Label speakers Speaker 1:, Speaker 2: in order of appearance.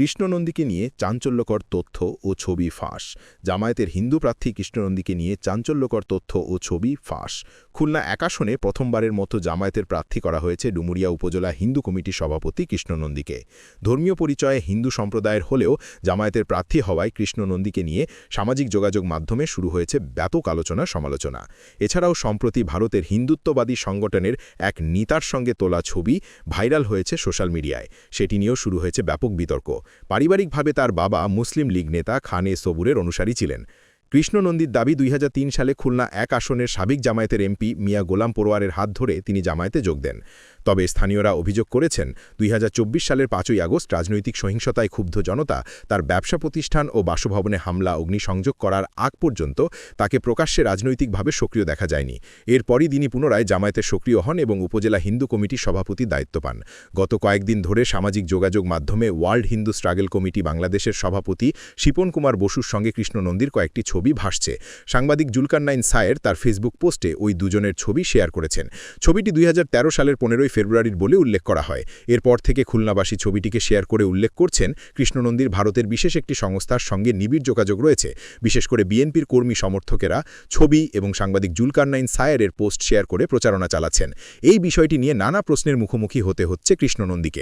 Speaker 1: কৃষ্ণনন্দীকে নিয়ে চাঞ্চল্যকর তথ্য ও ছবি ফাঁস। জামায়াতের হিন্দু প্রার্থী কৃষ্ণনন্দীকে নিয়ে চাঞ্চল্যকর তথ্য ও ছবি ফাঁস। খুলনা এক আসনে প্রথমবারের মতো জামায়াতের প্রার্থী করা হয়েছে ডুমুরিয়া উপজেলা হিন্দু কমিটির সভাপতি কৃষ্ণনন্দীকে। ধর্মীয় পরিচয়ে হিন্দু সম্প্রদায়ের হলেও জামায়াতের প্রার্থী হওয়ায় কৃষ্ণনন্দীকে নিয়ে সামাজিক যোগাযোগ মাধ্যমে শুরু হয়েছে ব্যাপক আলোচনা সমালোচনা। এছাড়াও সম্প্রতি ভারতের হিন্দুত্ববাদী সংগঠনের এক নেতার সঙ্গে তোলা ছবি ভাইরাল হয়েছে সোশ্যাল মিডিয়ায়। সেটি নিয়েও শুরু হয়েছে ব্যাপক বিতর্ক। পারিবারিকভাবে তার বাবা মুসলিম লীগ নেতা খানে সবুরের অনুসারী ছিলেন। কৃষ্ণনন্দীর দাবি দুই হাজার তিন সালে খুলনা এক আসনের সাবেক জামায়াতের এমপি মিয়া গোলাম পরোয়ারের হাত ধরে তিনি জামায়াতে যোগ দেন। তবে স্থানীয়রা অভিযোগ করেছেন, দুই হাজার চব্বিশ সালের পাঁচই আগস্ট রাজনৈতিক সহিংসতায় ক্ষুব্ধ জনতা তার ব্যবসা প্রতিষ্ঠান ও বাসভবনে হামলা, অগ্নিসংযোগ করার আগ পর্যন্ত তাকে প্রকাশ্যে রাজনৈতিকভাবে সক্রিয় দেখা যায়নি। এরপরই তিনি পুনরায় জামায়াতে সক্রিয় হন এবং উপজেলা হিন্দু কমিটির সভাপতি দায়িত্ব পান। গত কয়েকদিন ধরে সামাজিক যোগাযোগ মাধ্যমে ওয়ার্ল্ড হিন্দু স্ট্রাগল কমিটি বাংলাদেশের সভাপতি শিপন কুমার বসুর সঙ্গে কৃষ্ণনন্দীর কয়েকটি ছবি ভাসছে। সাংবাদিক জুলকান্নাইন সায়ের তার ফেসবুক পোস্টে ওই দুজনের ছবি শেয়ার করেছেন। ছবিটি দুই হাজার তেরো সালের পনেরোই ফেব্রুয়ারির বলে উল্লেখ করা হয়। এরপর থেকে খুলনাবাসী ছবিটিকে শেয়ার করে উল্লেখ করছেন, কৃষ্ণনন্দীর ভারতের বিশেষ একটি সংস্থার সঙ্গে নিবিড় যোগাযোগ রয়েছে। বিশেষ করে বিএনপির কর্মী সমর্থকেরা ছবি এবং সাংবাদিক জুলকারনাইন সায়ারের পোস্ট শেয়ার করে প্রচারণা চালাচ্ছেন। এই বিষয়টি নিয়ে নানা প্রশ্নের মুখোমুখি হতে হচ্ছে কৃষ্ণনন্দীকে।